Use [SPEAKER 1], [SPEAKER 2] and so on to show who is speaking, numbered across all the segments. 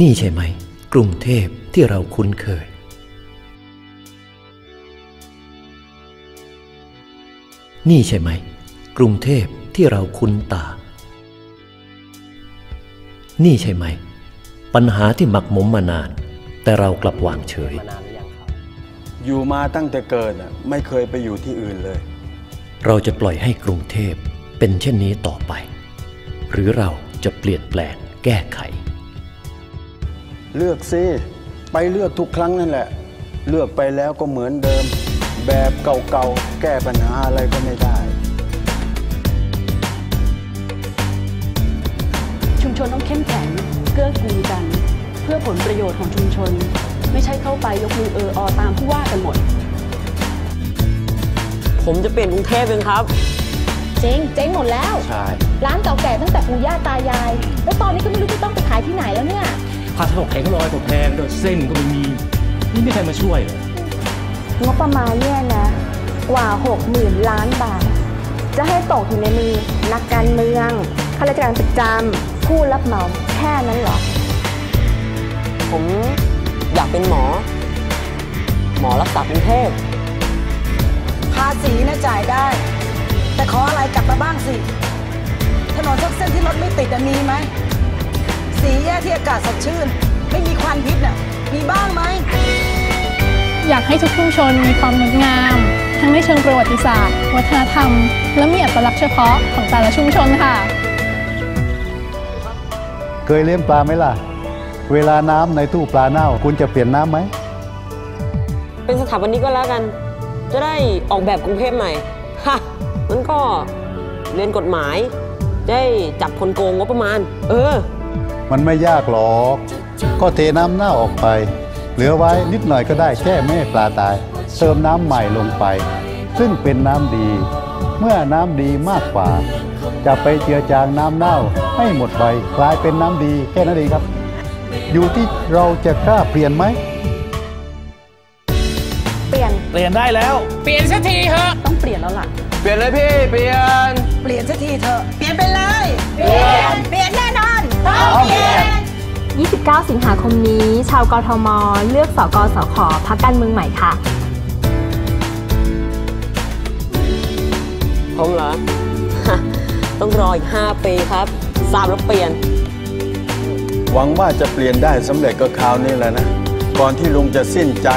[SPEAKER 1] นี่ใช่ไหม กรุงเทพที่เราคุ้นเคย นี่ใช่ไหม กรุงเทพที่เราคุ้นตา นี่ใช่ไหม ปัญหาที่หมักหมมมานาน แต่เรากลับวางเฉย
[SPEAKER 2] มานานหรือยังครับ
[SPEAKER 3] อยู่มาตั้งแต่เกิดอะไม่เคยไปอยู่ที่อื่นเลย
[SPEAKER 1] เราจะปล่อยให้กรุงเทพเป็นเช่นนี้ต่อไป หรือเราจะเปลี่ยนแปลงแก้ไข
[SPEAKER 3] เลือกสิไปเลือกทุกครั้งนั่นแหละ เลือกไปแล้วก็เหมือนเดิม แบบเก่าๆ แก้ปัญหาอะไรก็ไม่ได้
[SPEAKER 4] ชุมชนต้องเข้มแข็งเกื้อกูลกัน เพื่อผลประโยชน์ของชุมชน ไม่ใช่เข้าไปยกมือเอออตามผู้ว่ากันหมด
[SPEAKER 2] ผมจะเปลี่ยนกรุงเทพเองครับ
[SPEAKER 5] เจ๊งเจ๊งหมดแล้ว
[SPEAKER 2] ใช่
[SPEAKER 5] ร้านเก่าแก่ตั้งแต่ปู่ย่าตายาย แล้วตอนนี้ก็ไม่รู้จะต้องไปขายที่ไหนแล้วเนี่ย
[SPEAKER 6] ผัดถนนแข็งลอยกว่าแพงโดยเส้นก็ไม่มี นี่ไม่มีใครมาช่วยเลย
[SPEAKER 7] งบประมาณเนี่ยนะ กว่า 60,000 ล้านบาท จะให้ตกอยู่ในมือ นักการเมืองข้าราชการประจำผู้รับเหมาแค่นั้นเหรอ
[SPEAKER 2] ผมอยากเป็นหมอ หมอรักษากรุงเทพ
[SPEAKER 8] ภาษีนะจ่ายได้ แต่ขออะไรกลับมาบ้างสิ ถนนสักเส้นที่รถไม่ติดอะมีไหม สีแยกที่อากาศสดชื่น ไม่มีควันพิษน่ะมีบ้างไหม
[SPEAKER 9] อยากให้ทุกชุมชนมีความงดงาม ทั้งในเชิงประวัติศาสตร์ วัฒนธรรม และมีอัตลักษณ์เฉพาะของแต่ละชุมชนค่ะ
[SPEAKER 10] เคยเลี้ยงปลาไหมล่ะ เวลาน้ำในตู้ปลาเน่า คุณจะเปลี่ยนน้ำไหม
[SPEAKER 2] เป็นสถาปนิกก็แล้วกัน จะได้ออกแบบกรุงเทพใหม่ ฮะมันก็เรียนกฎหมายจะได้จับคนโกงงบประมาณ เออ
[SPEAKER 10] มันไม่ยากหรอก ก็เทน้ำเน่าออกไป เหลือไว้นิดหน่อยก็ได้แค่ไม่ให้ปลาตาย เติมน้ำใหม่ลงไป ซึ่งเป็นน้ำดี เมื่อน้ำดีมากกว่า จะไปเจือจางน้ำเน่าให้หมดไปกลายเป็นน้ำดีแค่นั้นเองครับ อยู่ที่เราจะกล้าเปลี่ยนไหม
[SPEAKER 7] เปลี่ยน
[SPEAKER 6] เปลี่ยนได้แล้ว เปลี่ยนสักทีเถอะ
[SPEAKER 4] ต้องเปลี่ยนแล้วล่ะ
[SPEAKER 6] เปลี่ยนเลยพี่ เปลี่ยน
[SPEAKER 8] เปลี่ยนสักทีเถอะ เปลี่ยนไปเลย เปลี่ยน
[SPEAKER 7] สิงหาคมนี้ ชาวกทม เลือกสกสขพักการเมืองใหม่ค่ะ
[SPEAKER 2] ผมเหรอ ต้องรออีก 5 ปีครับทราบแล้วเปลี่ยน
[SPEAKER 3] หวังว่าจะเปลี่ยนได้สำเร็จก็คราวนี้แหละนะ ก่อนที่ลุงจะสิ้นใจ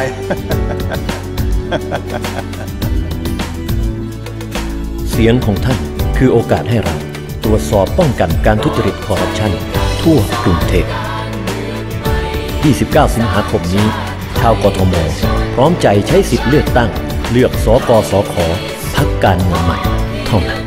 [SPEAKER 1] เสียงของท่านคือโอกาสให้เรา ตรวจสอบป้องกันการทุจริตคอร์รัปชันทั่วกรุงเทพ 29 สิงหาคมนี้ ชาวกทม พร้อมใจใช้สิทธิ์เลือกตั้ง เลือกสกสขพักการเมืองใหม่ เท่านั้น